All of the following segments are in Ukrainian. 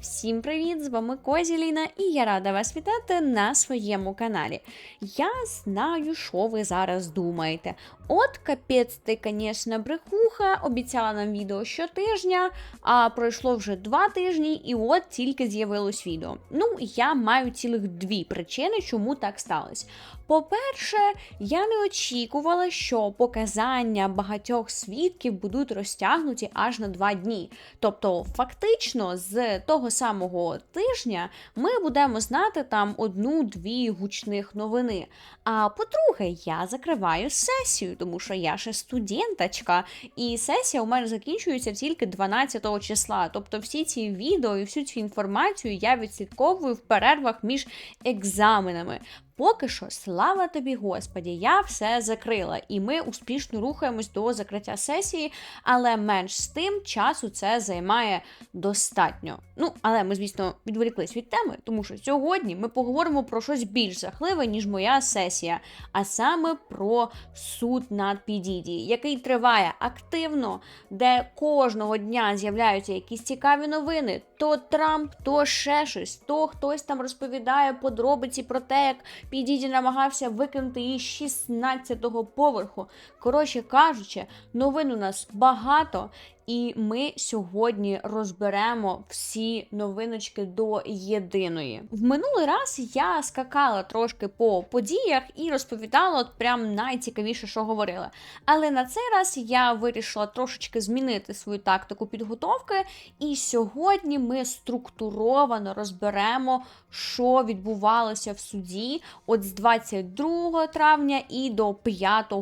Всім привіт! З вами Козіліна, і я рада вас вітати на своєму каналі. Я знаю, що ви зараз думаєте. От капець ти, звісно, брехуха, обіцяла нам відео щотижня, а пройшло вже два тижні, і от тільки з'явилось відео. Ну, я маю цілих дві причини, чому так сталося. По-перше, я не очікувала, що показання багатьох свідків будуть розтягнуті аж на два дні. Тобто, фактично, з того самого тижня ми будемо знати там одну-дві гучних новини. А по-друге, я закриваю сесію, тому що я ще студенточка, і сесія у мене закінчується тільки 12 числа. Тобто, всі ці відео і всю цю інформацію я відслідковую в перервах між екзаменами. Поки що, слава тобі, Господі, я все закрила, і ми успішно рухаємось до закриття сесії, але менш з тим часу це займає достатньо. Ну, але ми, звісно, відволіклись від теми, тому що сьогодні ми поговоримо про щось більш жахливе, ніж моя сесія, а саме про суд над Підіді, який триває активно, де кожного дня з'являються якісь цікаві новини. То Трамп, то ще щось, то хтось там розповідає подробиці про те, як Підіді намагався викинути її з 16-го поверху. Коротше кажучи, новин у нас багато, і ми сьогодні розберемо всі новиночки до єдиної. В минулий раз я скакала трошки по подіях і розповідала от прям найцікавіше, що говорила. Але на цей раз я вирішила трошечки змінити свою тактику підготовки, і сьогодні ми структуровано розберемо, що відбувалося в суді от з 22 травня і до 5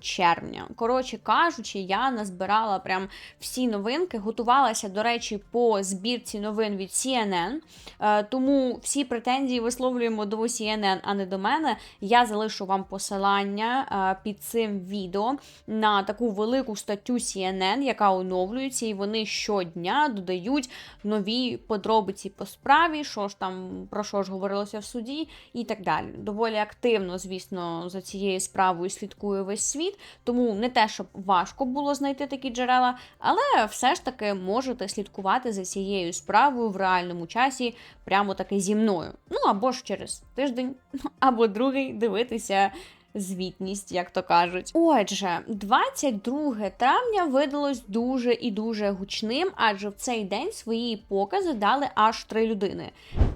червня. Коротше кажучи, я назбирала прям всі новинки, готувалася, до речі, по збірці новин від CNN, е, тому всі претензії висловлюємо до CNN, а не до мене. Я залишу вам посилання е, під цим відео на таку велику статтю CNN, яка оновлюється, і вони щодня додають нові подробиці по справі, що ж там про що ж говорилося в суді, і так далі. Доволі активно, звісно, за цією справою слідкує весь світ, тому не те, щоб важко було знайти такі джерела, але все ж таки можете слідкувати за цією справою в реальному часі, прямо таки зі мною. Ну або ж через тиждень, або другий дивитися. Звітність, як то кажуть. Отже, 22 травня видалось дуже і дуже гучним, адже в цей день свої покази дали аж три людини.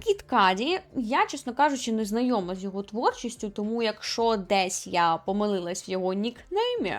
Кіт Каді, я, чесно кажучи, не знайома з його творчістю, тому якщо десь я помилилась в його нікнеймі,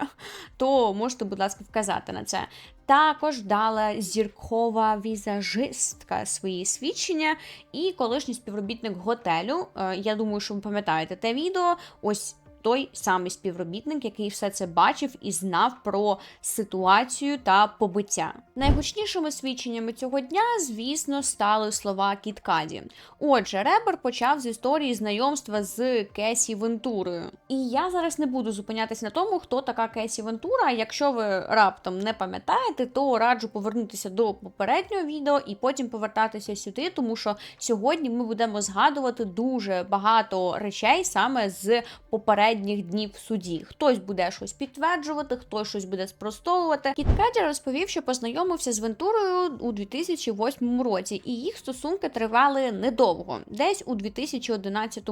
то можете, будь ласка, вказати на це. Також дала зіркова візажистка свої свідчення, і колишній співробітник готелю. Е, Я думаю, що ви пам'ятаєте те відео. Ось той самий співробітник, який все це бачив і знав про ситуацію та побиття. Найгучнішими свідченнями цього дня, звісно, стали слова Кіткаді. Отже, Ребер почав з історії знайомства з Кесі Вентурою. І я зараз не буду зупинятися на тому, хто така Кесі Вентура. Якщо ви раптом не пам'ятаєте, то раджу повернутися до попереднього відео і потім повертатися сюди, тому що сьогодні ми будемо згадувати дуже багато речей саме з попереднього попередніх днів в суді. Хтось буде щось підтверджувати, хтось щось буде спростовувати. Кіт Каді розповів, що познайомився з Вентурою у 2008 році, і їх стосунки тривали недовго, десь у 2011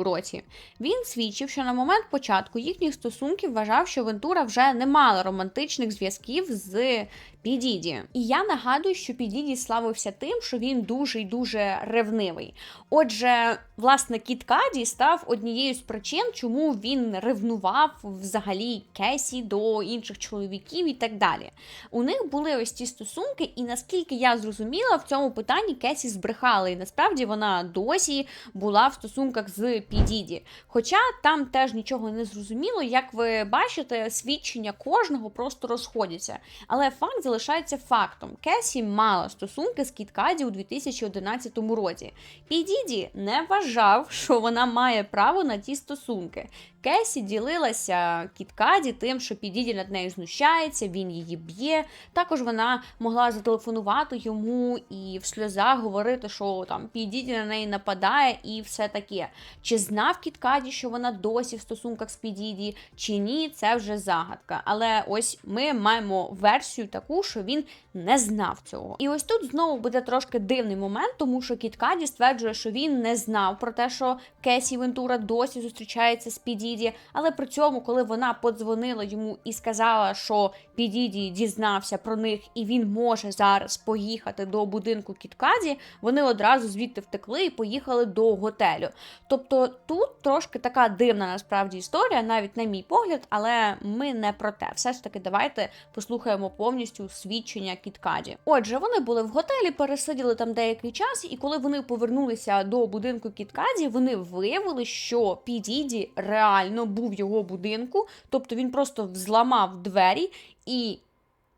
році. Він свідчив, що на момент початку їхніх стосунків вважав, що Вентура вже не мала романтичних зв'язків з Підіді. І я нагадую, що Підіді славився тим, що він дуже й дуже ревнивий. Отже, власне, Кіт Каді став однією з причин, чому він ревнував взагалі Кесі до інших чоловіків і так далі. У них були ось ці стосунки, і наскільки я зрозуміла, в цьому питанні Кесі збрехала, і насправді вона досі була в стосунках з Підіді. Хоча там теж нічого не зрозуміло, як ви бачите, свідчення кожного просто розходяться. Але факт залишається фактом: Кесі мала стосунки з Кіткаді у 2011 році. Підіді не вважав, що вона має право на ті стосунки. Кесі ділилася Кіткаді тим, що Підіді над нею знущається, він її б'є. Також вона могла зателефонувати йому і в сльозах говорити, що там Підіді на неї нападає і все таке. Чи знав Кіткаді, що вона досі в стосунках з Підіді, чи ні, це вже загадка. Але ось ми маємо версію таку, що він не знав цього. І ось тут знову буде трошки дивний момент, тому що Кіт Каді стверджує, що він не знав про те, що Кесі Вентура досі зустрічається з Підіді, але при цьому, коли вона подзвонила йому і сказала, що Підіді дізнався про них і він може зараз поїхати до будинку Кіткаді, вони одразу звідти втекли і поїхали до готелю. Тобто тут трошки така дивна насправді історія, навіть на мій погляд, але ми не про те. Все ж таки, давайте послухаємо повністю свідчення Кіткаді. Отже, вони були в готелі, пересиділи там деякий час, і коли вони повернулися до будинку Кіткаді, вони виявили, що Підіді реально був його будинку, тобто він просто взламав двері і.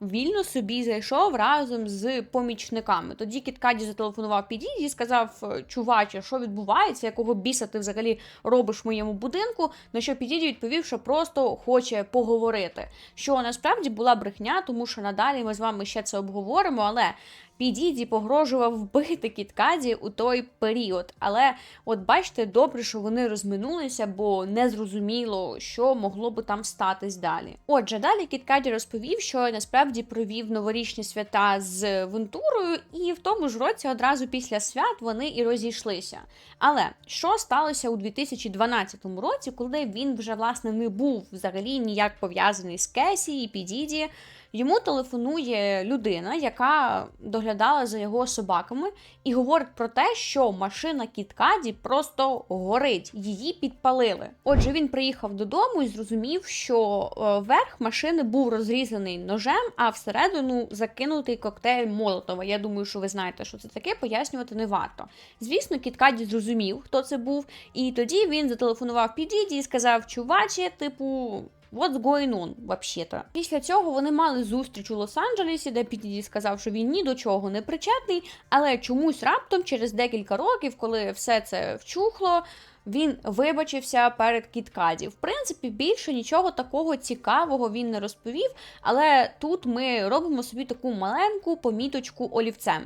Вільно собі зайшов разом з помічниками. Тоді Кіткаді зателефонував Підіді і сказав: Чуваче, що відбувається, якого біса ти взагалі робиш в моєму будинку? На що підійді відповів, що просто хоче поговорити. Що насправді була брехня, тому що надалі ми з вами ще це обговоримо, але. Підіді погрожував вбити Кіткаді у той період. Але, от бачите, добре, що вони розминулися, бо не зрозуміло, що могло би там статись далі. Отже, далі Кіткаді розповів, що насправді провів новорічні свята з Вентурою, і в тому ж році, одразу після свят, вони і розійшлися. Але що сталося у 2012 році, коли він вже власне не був взагалі ніяк пов'язаний з Кесі і Підіді? Йому телефонує людина, яка доглядала за його собаками, і говорить про те, що машина Кіткаді просто горить, її підпалили. Отже, він приїхав додому і зрозумів, що е, верх машини був розрізаний ножем, а всередину закинутий коктейль Молотова. Я думаю, що ви знаєте, що це таке, пояснювати не варто. Звісно, Кіткаді зрозумів, хто це був, і тоді він зателефонував Підіді і сказав: Чуваче, типу. What's going on, вообще-то. Після цього вони мали зустріч у Лос-Анджелесі, де Підіді сказав, що він ні до чого не причетний, але чомусь раптом, через декілька років, коли все це вчухло, він вибачився перед Кіткаді. В принципі, більше нічого такого цікавого він не розповів, але тут ми робимо собі таку маленьку поміточку олівцем.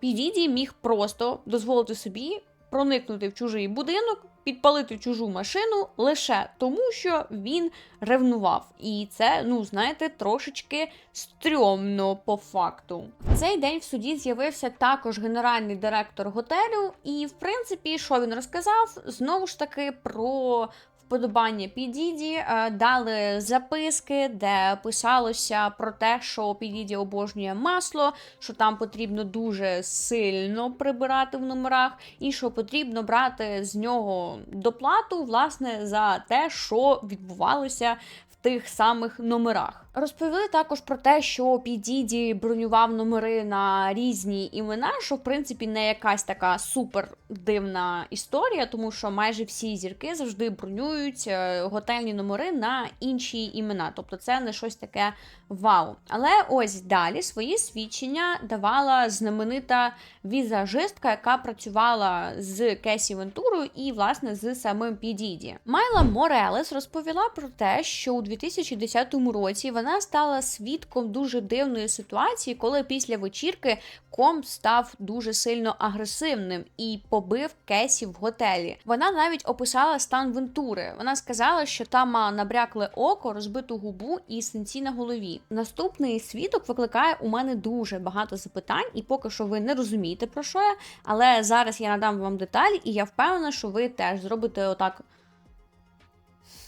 Підіді міг просто дозволити собі проникнути в чужий будинок підпалити чужу машину лише тому, що він ревнував. І це, ну, знаєте, трошечки стрьомно по факту. В цей день в суді з'явився також генеральний директор готелю, і, в принципі, що він розказав? Знову ж таки, про вподобання Підіді, е, дали записки, де писалося про те, що Підіді обожнює масло, що там потрібно дуже сильно прибирати в номерах, і що потрібно брати з нього доплату власне за те, що відбувалося в тих самих номерах. Розповіли також про те, що Підіді бронював номери на різні імена, що в принципі не якась така супер дивна історія, тому що майже всі зірки завжди бронюють е, готельні номери на інші імена. Тобто це не щось таке вау. Але ось далі свої свідчення давала знаменита візажистка, яка працювала з Кесі Вентурою і, власне, з самим Підіді. Майла Морелес розповіла про те, що у 2010 році вона стала свідком дуже дивної ситуації, коли після вечірки Комп став дуже сильно агресивним і побив Кесі в готелі. Вона навіть описала стан Вентури. Вона сказала, що там набрякле око, розбиту губу і синці на голові. Наступний свідок викликає у мене дуже багато запитань, і поки що ви не розумієте про що я. Але зараз я надам вам деталі, і я впевнена, що ви теж зробите отак.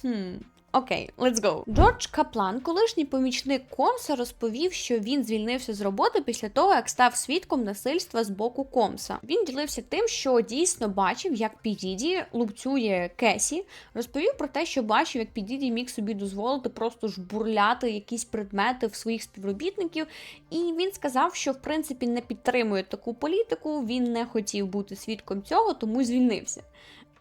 Хм, Окей, let's go. Джордж Каплан, колишній помічник Комса, розповів, що він звільнився з роботи після того, як став свідком насильства з боку Комса. Він ділився тим, що дійсно бачив, як Підіді лупцює Кесі. Розповів про те, що бачив, як Підіді міг собі дозволити просто жбурляти якісь предмети в своїх співробітників. І він сказав, що в принципі не підтримує таку політику. Він не хотів бути свідком цього, тому звільнився.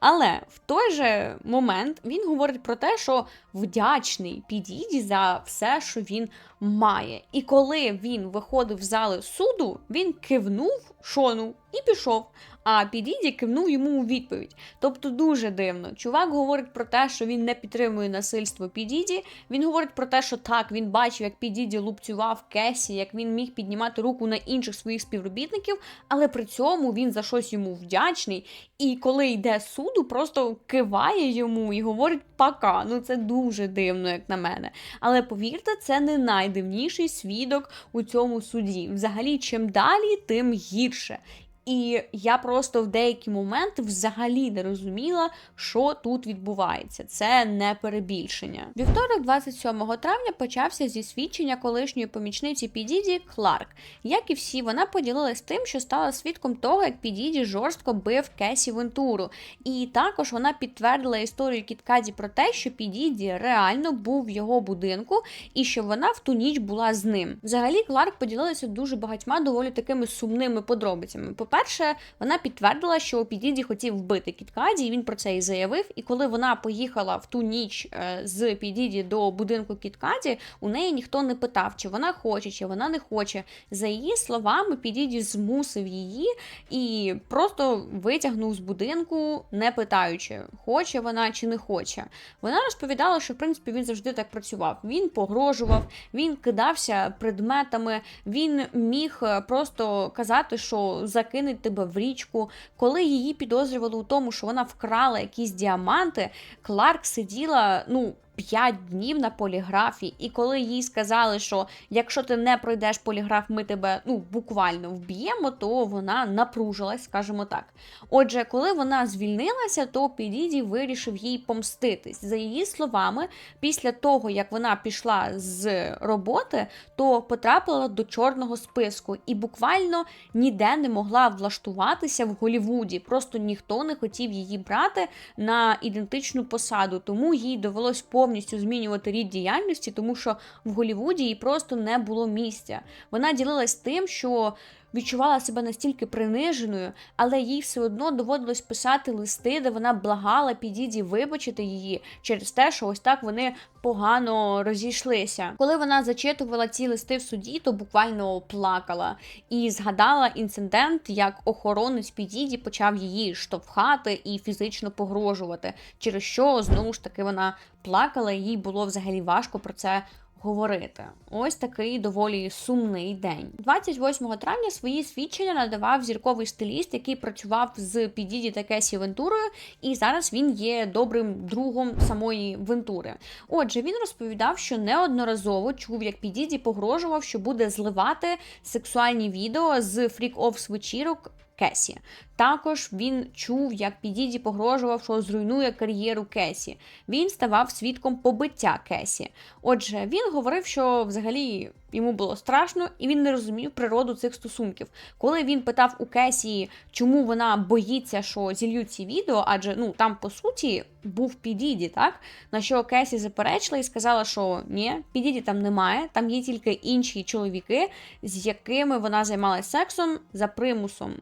Але в той же момент він говорить про те, що вдячний Підіді за все, що він має. І коли він виходив з зали суду, він кивнув Шону і пішов. А Підіді кивнув йому у відповідь. Тобто дуже дивно. Чувак говорить про те, що він не підтримує насильство Підіді. Він говорить про те, що так, він бачив, як Підіді лупцював Кесі, як він міг піднімати руку на інших своїх співробітників, але при цьому він за щось йому вдячний. І коли йде суду, просто киває йому і говорить пока. Ну це дуже дивно, як на мене. Але повірте, це не найдивніший свідок у цьому суді. Взагалі, чим далі, тим гірше. І я просто в деякі моменти взагалі не розуміла, що тут відбувається. Це не перебільшення. Вівторок, 27 травня, почався зі свідчення колишньої помічниці Підіді Кларк. Як і всі, вона поділилась тим, що стала свідком того, як Підіді жорстко бив Кесі Вентуру. І також вона підтвердила історію Кіткаді про те, що Підіді реально був в його будинку і що вона в ту ніч була з ним. Взагалі, Кларк поділилася дуже багатьма доволі такими сумними подробицями. По-перше, вона підтвердила, що Підіді хотів вбити Кіткаді, і він про це і заявив. І коли вона поїхала в ту ніч е, з Підіді до будинку Кіткаді, у неї ніхто не питав, чи вона хоче, чи вона не хоче. За її словами, Підіді змусив її і просто витягнув з будинку, не питаючи, хоче вона чи не хоче. Вона розповідала, що в принципі він завжди так працював. Він погрожував, він кидався предметами, він міг е, просто казати, що закине закинуть тебе в річку. Коли її підозрювали у тому, що вона вкрала якісь діаманти, Кларк сиділа, ну. 5 днів на поліграфі, і коли їй сказали, що якщо ти не пройдеш поліграф, ми тебе ну буквально вб'ємо, то вона напружилась, скажімо так. Отже, коли вона звільнилася, то Підіді вирішив їй помститись. За її словами, після того як вона пішла з роботи, то потрапила до чорного списку і буквально ніде не могла влаштуватися в Голівуді. Просто ніхто не хотів її брати на ідентичну посаду, тому їй довелось повністю повністю змінювати рід діяльності, тому що в Голівуді їй просто не було місця. Вона ділилась тим, що відчувала себе настільки приниженою, але їй все одно доводилось писати листи, де вона благала підіді вибачити її через те, що ось так вони погано розійшлися. Коли вона зачитувала ці листи в суді, то буквально плакала і згадала інцидент, як охоронець підіді почав її штовхати і фізично погрожувати, через що знову ж таки вона плакала, їй було взагалі важко про це говорити. Ось такий доволі сумний день. 28 травня свої свідчення надавав зірковий стиліст, який працював з Підіді та Кесі Вентурою, і зараз він є добрим другом самої Вентури. Отже, він розповідав, що неодноразово чув, як Підіді погрожував, що буде зливати сексуальні відео з фрік-офс вечірок Кесі. Також він чув, як Підіді погрожував, що зруйнує кар'єру Кесі. Він ставав свідком побиття Кесі. Отже, він говорив, що взагалі йому було страшно, і він не розумів природу цих стосунків. Коли він питав у Кесі, чому вона боїться, що зільють ці відео, адже ну там по суті був Підіді, так на що Кесі заперечила і сказала, що ні, Підіді там немає, там є тільки інші чоловіки, з якими вона займалася сексом за примусом.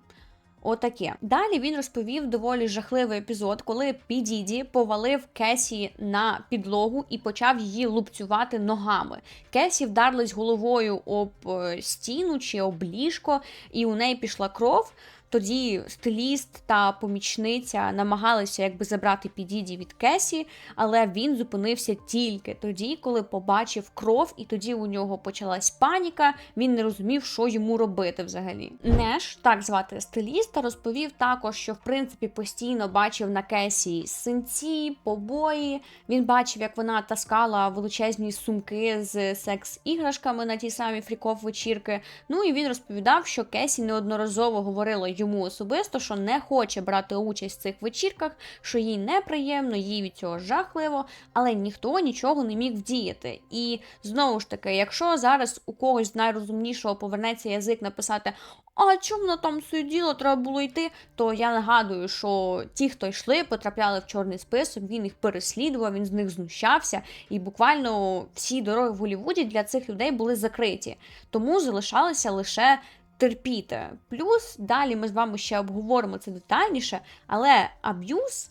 Отаке. Далі він розповів доволі жахливий епізод, коли Підіді повалив Кесі на підлогу і почав її лупцювати ногами. Кесі вдарилась головою об е, стіну чи об ліжко, і у неї пішла кров. Тоді стиліст та помічниця намагалися якби забрати підіді від Кесі, але він зупинився тільки тоді, коли побачив кров, і тоді у нього почалась паніка. Він не розумів, що йому робити взагалі. Неш, так звати стиліста, розповів також, що в принципі постійно бачив на Кесі синці, побої. Він бачив, як вона таскала величезні сумки з секс-іграшками на ті самі фріков вечірки. Ну і він розповідав, що Кесі неодноразово говорила йому особисто, що не хоче брати участь в цих вечірках, що їй неприємно, їй від цього жахливо, але ніхто нічого не міг вдіяти. І знову ж таки, якщо зараз у когось з найрозумнішого повернеться язик написати. А чому вона там сиділа, треба було йти, то я нагадую, що ті, хто йшли, потрапляли в чорний список, він їх переслідував, він з них знущався, і буквально всі дороги в Голлівуді для цих людей були закриті. Тому залишалися лише терпіти. Плюс далі ми з вами ще обговоримо це детальніше, але аб'юз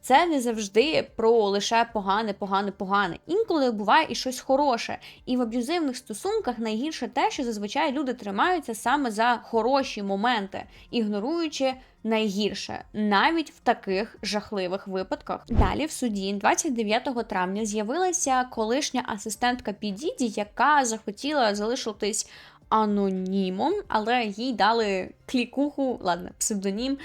Це не завжди про лише погане, погане, погане. Інколи буває і щось хороше. І в аб'юзивних стосунках найгірше те, що зазвичай люди тримаються саме за хороші моменти, ігноруючи найгірше, навіть в таких жахливих випадках. Далі в суді, 29 травня, з'явилася колишня асистентка Підіді, яка захотіла залишитись анонімом, але їй дали клікуху, ладно, псевдонім,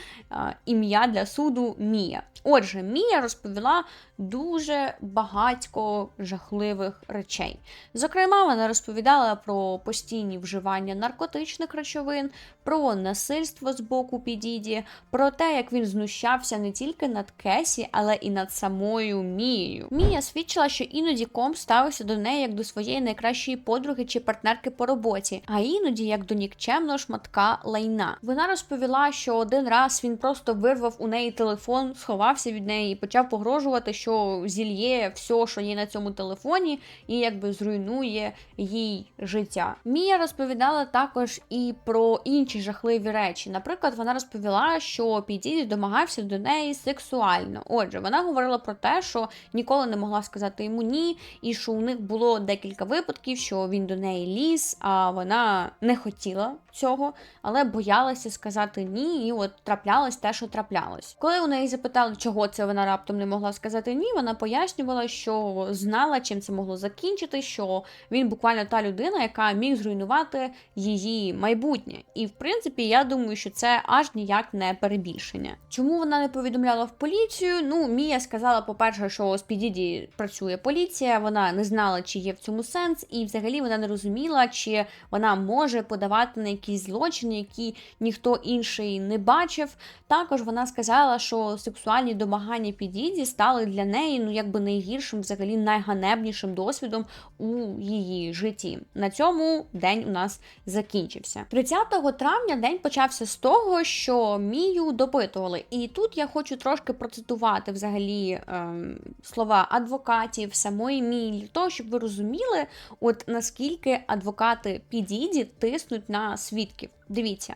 ім'я для суду Мія. Отже, Мія розповіла дуже багатько жахливих речей. Зокрема, вона розповідала про постійні вживання наркотичних речовин, про насильство з боку Підіді, про те, як він знущався не тільки над Кесі, але і над самою Мією. Мія свідчила, що іноді ком ставився до неї як до своєї найкращої подруги чи партнерки по роботі, а іноді як до нікчемного шматка лайна. Вона розповіла, що один раз він просто вирвав у неї телефон, сховався від неї і почав погрожувати, що зільє все, що є на цьому телефоні, і якби зруйнує їй життя. Мія розповідала також і про інші жахливі речі. Наприклад, вона розповіла, що Підіді домагався до неї сексуально. Отже, вона говорила про те, що ніколи не могла сказати йому ні, і що у них було декілька випадків, що він до неї ліз, а вона не хотіла цього, але боялася сказати ні, і от траплялось те, що траплялось. Коли у неї запитали, чого це вона раптом не могла сказати ні, вона пояснювала, що знала, чим це могло закінчити, що він буквально та людина, яка міг зруйнувати її майбутнє. І в принципі, я думаю, що це аж ніяк не перебільшення. Чому вона не повідомляла в поліцію? Ну, Мія сказала, по-перше, що з Підіді працює поліція, вона не знала, чи є в цьому сенс, і взагалі вона не розуміла, чи вона може подавати на якісь злочини, які ніхто інший не бачив. Також вона сказала, що сексуальні домагання Підіді стали для неї ну якби найгіршим, взагалі найганебнішим досвідом у її житті. На цьому день у нас закінчився. 30 травня день почався з того, що Мію допитували. І тут я хочу трошки процитувати взагалі ем, слова адвокатів, самої Мії, для того, щоб ви розуміли, от наскільки адвокати Підіді тиснуть на свідків. Дивіться,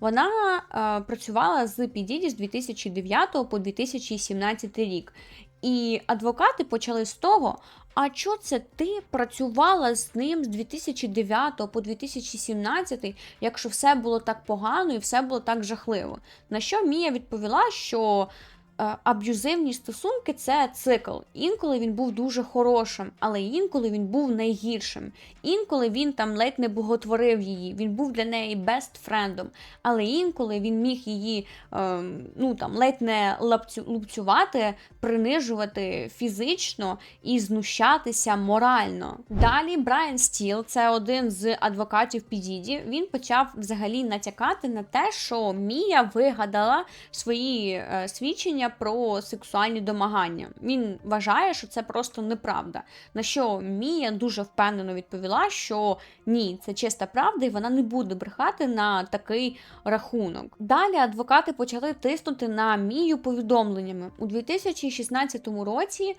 вона е, працювала з Підіді з 2009 по 2017 рік. І адвокати почали з того, а що це ти працювала з ним з 2009 по 2017, якщо все було так погано і все було так жахливо? На що Мія відповіла, що аб'юзивні стосунки це цикл. Інколи він був дуже хорошим, але інколи він був найгіршим. Інколи він там ледь не боготворив її, він був для неї бестфрендом. Але інколи він міг її ем, ну там ледь не лапцю, лупцювати, принижувати фізично і знущатися морально. Далі Брайан Стіл, це один з адвокатів Підіді, він почав взагалі натякати на те, що Мія вигадала свої е, свідчення про сексуальні домагання. Він вважає, що це просто неправда. На що Мія дуже впевнено відповіла, що ні, це чиста правда, і вона не буде брехати на такий рахунок. Далі адвокати почали тиснути на Мію повідомленнями у 2016 році.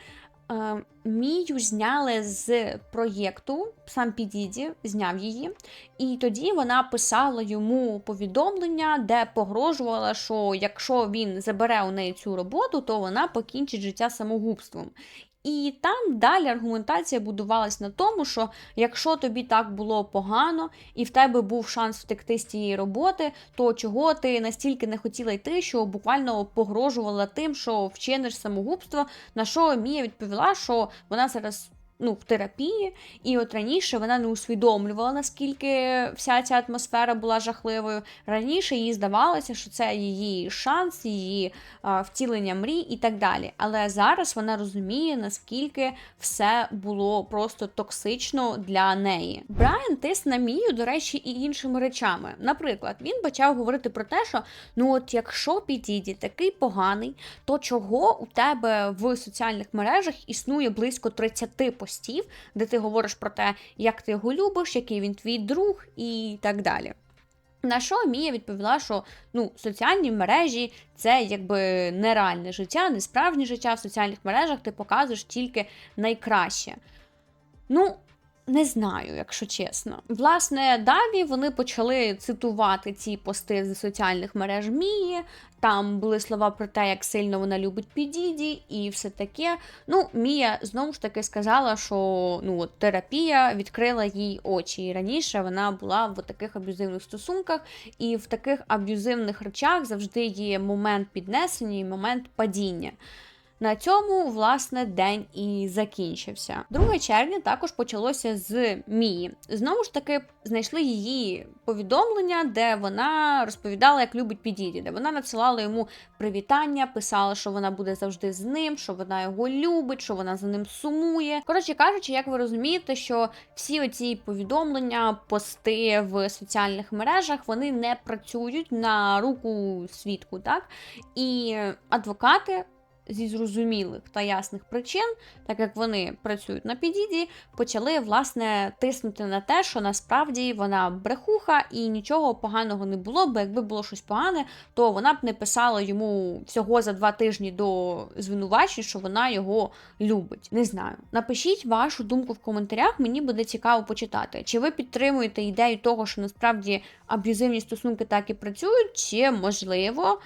Е, Мію зняли з проєкту, сам Підіді зняв її, і тоді вона писала йому повідомлення, де погрожувала, що якщо він забере у неї цю роботу, то вона покінчить життя самогубством. І там далі аргументація будувалась на тому, що якщо тобі так було погано і в тебе був шанс втекти з цієї роботи, то чого ти настільки не хотіла йти, що буквально погрожувала тим, що вчиниш самогубство, на що Мія відповіла, що вона зараз ну, в терапії, і от раніше вона не усвідомлювала, наскільки вся ця атмосфера була жахливою. Раніше їй здавалося, що це її шанс, її а, втілення мрій і так далі. Але зараз вона розуміє, наскільки все було просто токсично для неї. Брайан тис на Мію, до речі, і іншими речами. Наприклад, він почав говорити про те, що ну от якщо Підіді такий поганий, то чого у тебе в соціальних мережах існує близько 30 постів? Постів, де ти говориш про те, як ти його любиш, який він твій друг і так далі. На що Мія відповіла, що ну, соціальні мережі це якби нереальне життя, не справжнє життя в соціальних мережах ти показуєш тільки найкраще. Ну, Не знаю, якщо чесно. Власне, далі вони почали цитувати ці пости з соціальних мереж Мії. Там були слова про те, як сильно вона любить Підіді, і все таке. Ну, Мія знову ж таки сказала, що ну от терапія відкрила їй очі. І раніше вона була в таких аб'юзивних стосунках, і в таких аб'юзивних речах завжди є момент піднесення і момент падіння. На цьому, власне, день і закінчився. 2 червня також почалося з Мії. Знову ж таки, знайшли її повідомлення, де вона розповідала, як любить Підіді, де вона надсилала йому привітання, писала, що вона буде завжди з ним, що вона його любить, що вона за ним сумує. Коротше кажучи, як ви розумієте, що всі оці повідомлення, пости в соціальних мережах вони не працюють на руку свідку, так і адвокати зі зрозумілих та ясних причин, так як вони працюють на підіді, почали власне тиснути на те, що насправді вона брехуха і нічого поганого не було, бо якби було щось погане, то вона б не писала йому всього за два тижні до звинувачень, що вона його любить. Не знаю. Напишіть вашу думку в коментарях, мені буде цікаво почитати. Чи ви підтримуєте ідею того, що насправді аб'юзивні стосунки так і працюють, чи можливо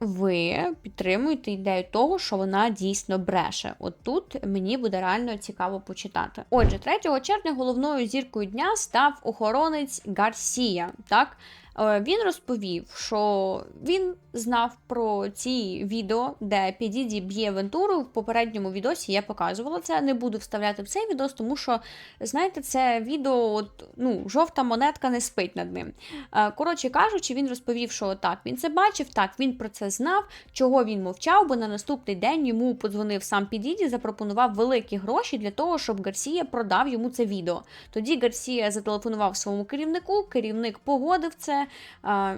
ви підтримуєте ідею того, що вона дійсно бреше. От тут мені буде реально цікаво почитати. Отже, 3 червня головною зіркою дня став охоронець Гарсія. Так, він розповів, що він знав про ці відео, де Підіді б'є Вентуру. В попередньому відосі я показувала це. Не буду вставляти в цей відос, тому що, знаєте, це відео, от, ну, жовта монетка не спить над ним. Е, коротше кажучи, він розповів, що так, він це бачив, так, він про це знав, чого він мовчав, бо на наступний день йому подзвонив сам Підіді, запропонував великі гроші для того, щоб Гарсія продав йому це відео. Тоді Гарсія зателефонував своєму керівнику, керівник погодив це.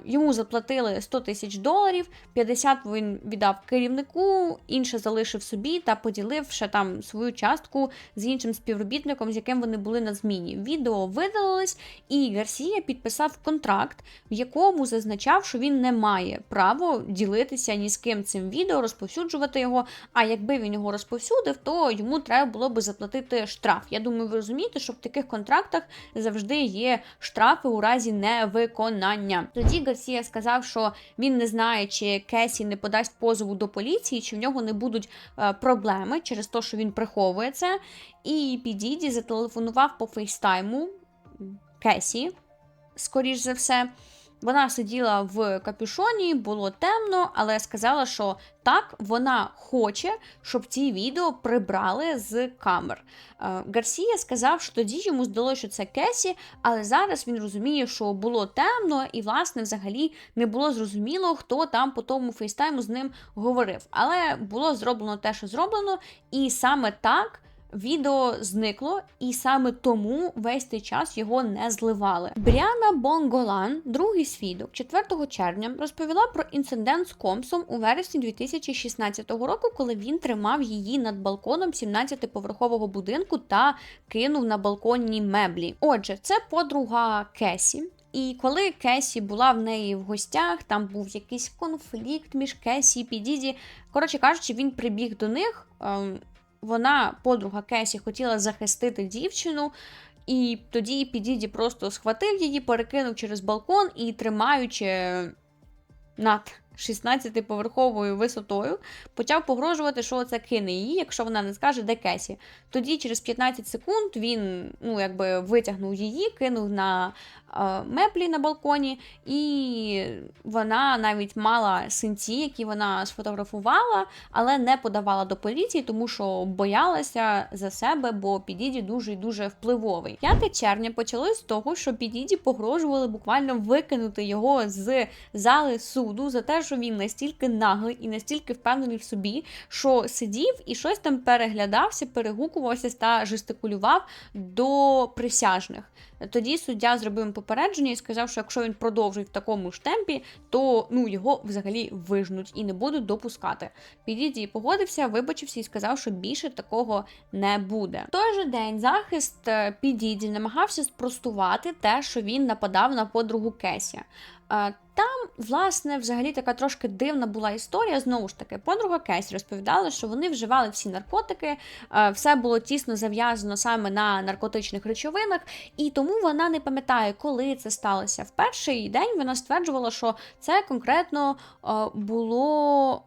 Йому заплатили 100 тисяч доларів, 50 він віддав керівнику, інше залишив собі та поділив ще там свою частку з іншим співробітником, з яким вони були на зміні. Відео видалилось, і Гарсія підписав контракт, в якому зазначав, що він не має права ділитися ні з ким цим відео, розповсюджувати його. А якби він його розповсюдив, то йому треба було би заплатити штраф. Я думаю, ви розумієте, що в таких контрактах завжди є штрафи у разі невиконання зізнання. Тоді Гарсія сказав, що він не знає, чи Кесі не подасть позову до поліції, чи в нього не будуть е, проблеми через те, що він приховує це. І Підіді зателефонував по фейстайму Кесі, скоріш за все. Вона сиділа в капюшоні, було темно, але сказала, що так, вона хоче, щоб ці відео прибрали з камер. Е, Гарсія сказав, що тоді йому здалося, що це Кесі, але зараз він розуміє, що було темно, і, власне, взагалі не було зрозуміло, хто там по тому фейстайму з ним говорив. Але було зроблено те, що зроблено, і саме так. Відео зникло, і саме тому весь цей час його не зливали. Бріана Бонголан, другий свідок, 4 червня, розповіла про інцидент з Комсом у вересні 2016 року, коли він тримав її над балконом 17-поверхового будинку та кинув на балконні меблі. Отже, це подруга Кесі. І коли Кесі була в неї в гостях, там був якийсь конфлікт між Кесі і Підіді. Коротше кажучи, він прибіг до них. Ем, вона, подруга Кесі, хотіла захистити дівчину, і тоді Підіді просто схватив її, перекинув через балкон і, тримаючи над 16-поверховою висотою, почав погрожувати, що це кине її, якщо вона не скаже, де Кесі. Тоді, через 15 секунд, він ну, якби витягнув її, кинув на меблі на балконі, і вона навіть мала синці, які вона сфотографувала, але не подавала до поліції, тому що боялася за себе, бо Підіді дуже і дуже впливовий. 5 червня почалось з того, що Підіді погрожували буквально викинути його з зали суду за те, що він настільки наглий і настільки впевнений в собі, що сидів і щось там переглядався, перегукувався та жестикулював до присяжних. Тоді суддя зробив попередження і сказав, що якщо він продовжить в такому ж темпі, то ну його взагалі вижнуть і не будуть допускати. Підіді погодився, вибачився і сказав, що більше такого не буде. В той же день захист е, Підіді намагався спростувати те, що він нападав на подругу Кесі. Там, власне, взагалі така трошки дивна була історія. Знову ж таки, подруга Кесі розповідала, що вони вживали всі наркотики, е, все було тісно зав'язано саме на наркотичних речовинах, і тому вона не пам'ятає, коли це сталося. В перший день вона стверджувала, що це конкретно е, було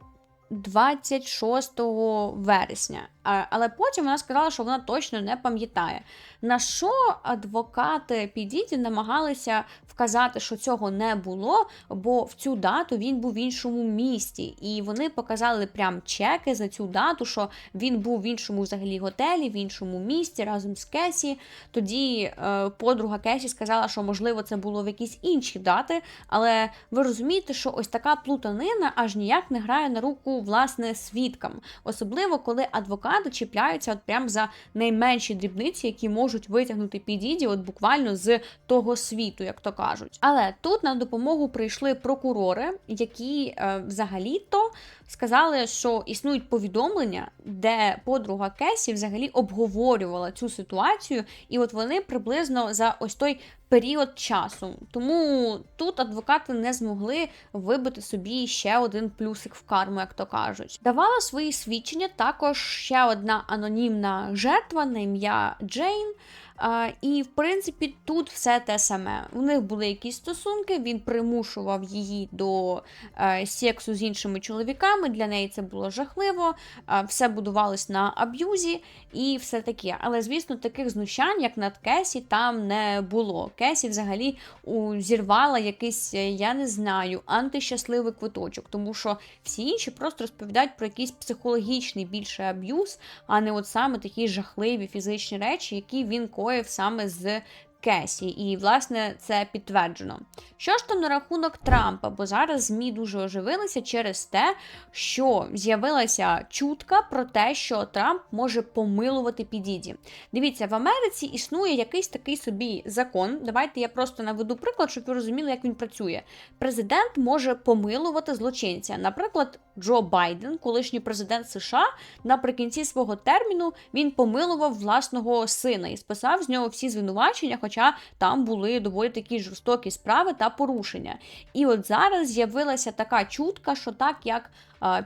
26 вересня. Але потім вона сказала, що вона точно не пам'ятає. На що адвокати Підіді намагалися вказати, що цього не було, бо в цю дату він був в іншому місті, і вони показали прям чеки за цю дату, що він був в іншому взагалі готелі, в іншому місті разом з Кесі. Тоді е, подруга Кесі сказала, що можливо це було в якісь інші дати, але ви розумієте, що ось така плутанина аж ніяк не грає на руку власне свідкам, особливо коли адвокати чіпляються от прям за найменші дрібниці, які можуть витягнути підіді, от буквально з того світу, як то кажуть. Але тут на допомогу прийшли прокурори, які е, взагалі-то сказали, що існують повідомлення, де подруга Кесі взагалі обговорювала цю ситуацію, і от вони приблизно за ось той період часу. Тому тут адвокати не змогли вибити собі ще один плюсик в карму, як то кажуть. Давала свої свідчення також ще одна анонімна жертва на ім'я Джейн. А, і, в принципі, тут все те саме. У них були якісь стосунки, він примушував її до е, сексу з іншими чоловіками. Для неї це було жахливо, е, все будувалось на аб'юзі і все таке. Але, звісно, таких знущань, як над Кесі, там не було. Кесі взагалі у, зірвала якийсь, е, я не знаю, антищасливий квиточок, тому що всі інші просто розповідають про якийсь психологічний більше аб'юз, а не от саме такі жахливі фізичні речі, які він коїв саме з Кесі, і власне це підтверджено. Що ж там на рахунок Трампа? Бо зараз ЗМІ дуже оживилися через те, що з'явилася чутка про те, що Трамп може помилувати Підіді. Дивіться, в Америці існує якийсь такий собі закон. Давайте я просто наведу приклад, щоб ви розуміли, як він працює. Президент може помилувати злочинця. Наприклад, Джо Байден, колишній президент США, наприкінці свого терміну він помилував власного сина і списав з нього всі звинувачення, хоча там були доволі такі жорстокі справи та порушення. І от зараз з'явилася така чутка, що так як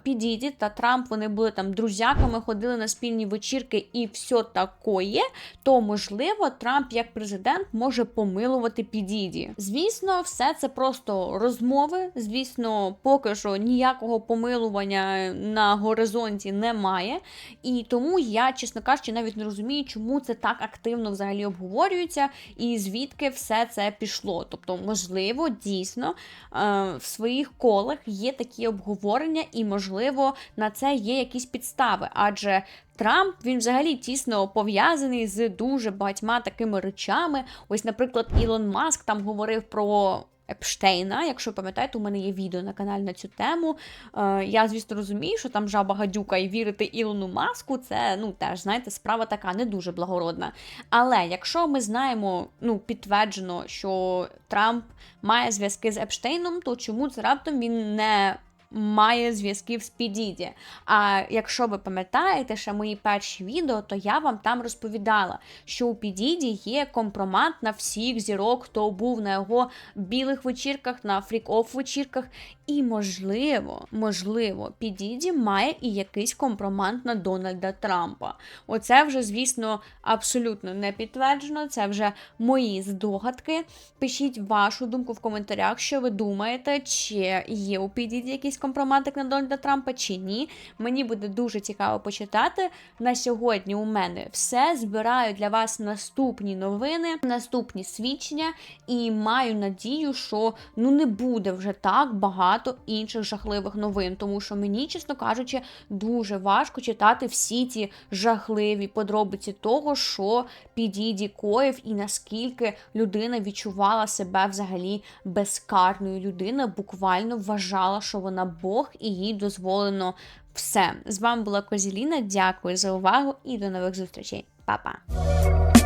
Підіді та Трамп вони були там друзяками, ходили на спільні вечірки і все такое, то можливо Трамп як президент може помилувати Підіді. Звісно, все це просто розмови. Звісно, поки що ніякого помилування на горизонті немає. І тому я, чесно кажучи, навіть не розумію, чому це так активно взагалі обговорюється, і звідки все це пішло. Тобто, можливо, дійсно в своїх колах є такі обговорення і можливо, на це є якісь підстави, адже Трамп він взагалі тісно пов'язаний з дуже багатьма такими речами. Ось, наприклад, Ілон Маск там говорив про. Епштейна, якщо пам'ятаєте, у мене є відео на каналі на цю тему. Е, Я, звісно, розумію, що там жаба гадюка і вірити Ілону Маску, це ну теж знаєте, справа така не дуже благородна. Але якщо ми знаємо, ну підтверджено, що Трамп має зв'язки з Епштейном, то чому це раптом він не має зв'язків з Підіді. А якщо ви пам'ятаєте ще мої перші відео, то я вам там розповідала, що у Підіді є компромат на всіх зірок, хто був на його білих вечірках, на фрік-офф вечірках. І, можливо, можливо, Підіді має і якийсь компромат на Дональда Трампа. Оце вже, звісно, абсолютно не підтверджено. Це вже мої здогадки. Пишіть вашу думку в коментарях, що ви думаєте, чи є у Підіді якийсь компроматик на Дональда Трампа чи ні. Мені буде дуже цікаво почитати. На сьогодні у мене все. Збираю для вас наступні новини, наступні свідчення, і маю надію, що ну не буде вже так багато інших жахливих новин, тому що мені, чесно кажучи, дуже важко читати всі ці жахливі подробиці того, що підіді коїв і наскільки людина відчувала себе взагалі безкарною. Людина буквально вважала, що вона Бог і їй дозволено все. З вами була Козіліна. Дякую за увагу і до нових зустрічей. Па-па!